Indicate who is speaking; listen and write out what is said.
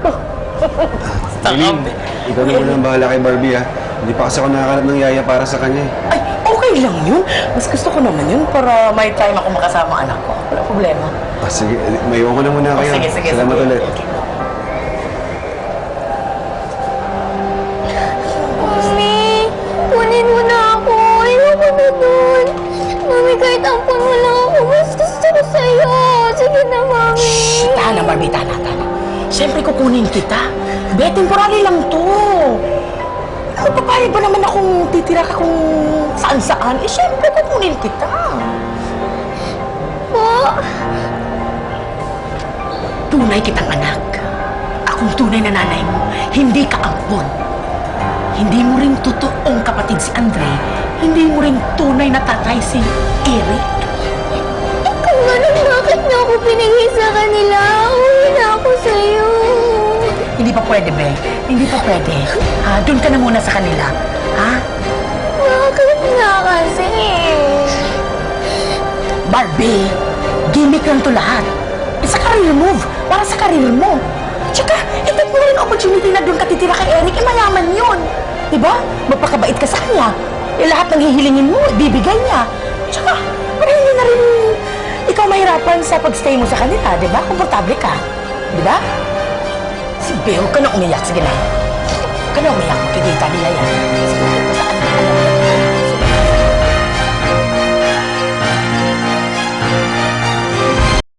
Speaker 1: ko.
Speaker 2: Eileen, ikaw na muna ang bahala kay Barbie ha. Hindi pa kasi ako nakakalap ng yaya para sa kanya eh.
Speaker 1: Ay, okay lang yun. Mas gusto ko naman yun para may time ako makasama ang anak ko. Wala problema.
Speaker 2: Ah, sige, may iwan ko na muna kayo.
Speaker 1: sige, sige.
Speaker 2: Salamat
Speaker 1: sige.
Speaker 2: ulit.
Speaker 3: Mami, kunin mo na ako. Ayoko na dun. Mami, kahit ampun mo lang ako, mas gusto ko sa'yo. Sige na, Mami.
Speaker 1: Shh! Tana, Barbie, tana, tana. Siyempre kukunin kita. Be, temporary lang to. Ako, papayag ba naman akong titira ka kung saan-saan? Eh, siyempre kukunin kita.
Speaker 3: Po.
Speaker 1: Tunay kitang anak. Akong tunay na nanay mo. Hindi ka ampon. Hindi mo rin totoong kapatid si Andre. Hindi mo rin tunay na tatay si Eric. Pwede, Be. Hindi pa pwede. Ha? Doon ka na muna sa kanila. Ha?
Speaker 3: Bakit nga kasi?
Speaker 1: Barbie, gimmick lang to lahat. It's a career move. Para sa career mo. Tsaka, itat mo rin opportunity na doon ka titira kay Eric. Eh, mayaman yun. Diba? Magpakabait ka sa kanya. Eh, lahat ng hihilingin mo, ibibigay niya. Tsaka, hindi na rin ikaw mahirapan sa pagstay mo sa kanila, di ba? Komportable ka. Di ba? Si Beo, ka na umiyak. Sige na. Ka na umiyak. Kikita nila yan. Sige?